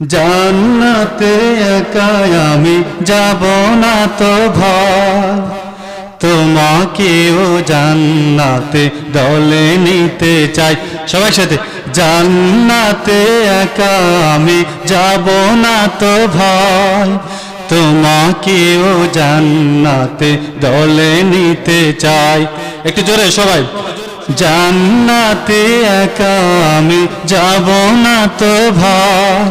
জান্নাতে একাই আমি যাব না তো ভয় তোমাকেও জান্নাতে দলে নিতে চাই। সবাই সাথে জান্নাতে একা আমি যাব না তো ভয় তোমাকেও জান্নাতে দলে নিতে চাই। একটু জোরে সবাই, জান্নাতে একা আমি যাব না তো ভয়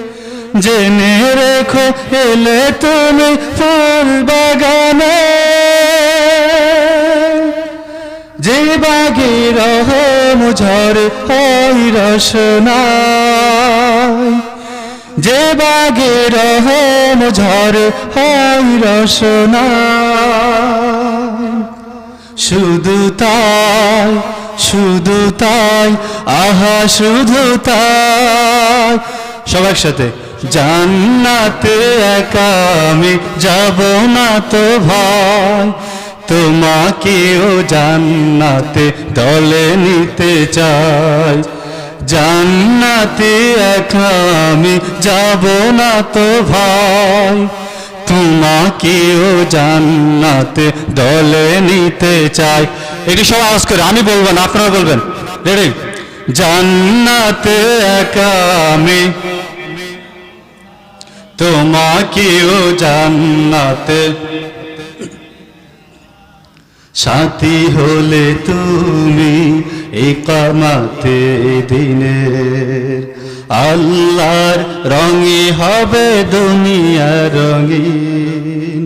জেনে রেখো, এলে তুমি ফুল বাগানে। যে বাগি রহম ঝরে হয় রসনায়। যে বাগে রহম ঝরে হয় রসনায়। শুধু তাই শুধু তাই, আহা, শুধু তাই। সবার সাথে জান্নাতে একা আমি যাব না তো ভাই। তোমাকেও জান্নাতে দলে নিতে চাই। জান্নাতে একা আমি যাব না তো ভাই। তোমাকেও জান্নাতে দলে নিতে চাই। এটি সব আওয়াজ করে, আমি বলব না, আপনারা বলবেন। রেডি জান্নাতে একা আমি তোমাকেও জান্নাতে। সাথী হলে তুমি একামাতে দিনের আল্লাহর রঙে হবে দুনিয়া রঙিন।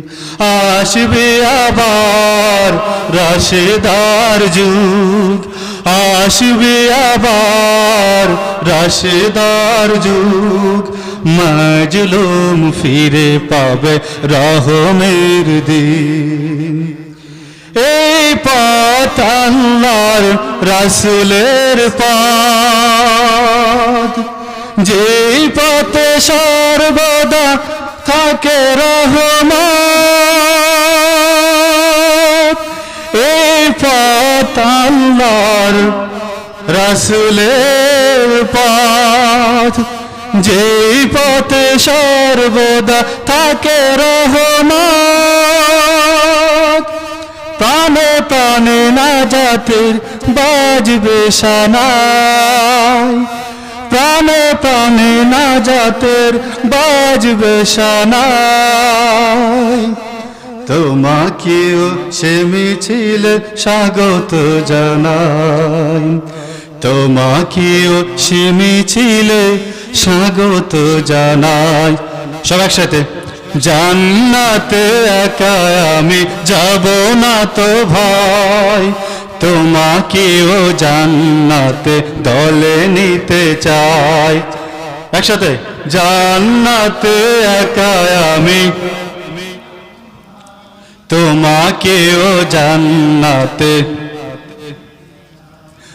আসবে আবার রাশেদার যুগ। আসবে আবার রাশেদার যুগ। মাজলুম ফিরে পাবে রহমের দিন। এই পথ আল্লাহর রাসুলের পথ। যে পথে সর্বদা থাকে রহমত, এই পথ আল্লাহর রাসুলের পথ। যেই পথে সর্বদা থাকে রহমত প্রাণে প্রাণে না জাতির বাজবে সানাই প্রাণে প্রাণে না জাতের বাজবে সানাই তোমাকেও সে মিছিল স্বাগত জানাই। তোমাকেও সে মিছিলে স্বাগত জানাই। সব একসাথে? জান্নাতে একা আমি যাব না তো ভাই। তোমাকেও জান্নাতে দলে নিতে চাই। একসাথে? জান্নাতে একা আমি। তোমাকেও জান্নাতে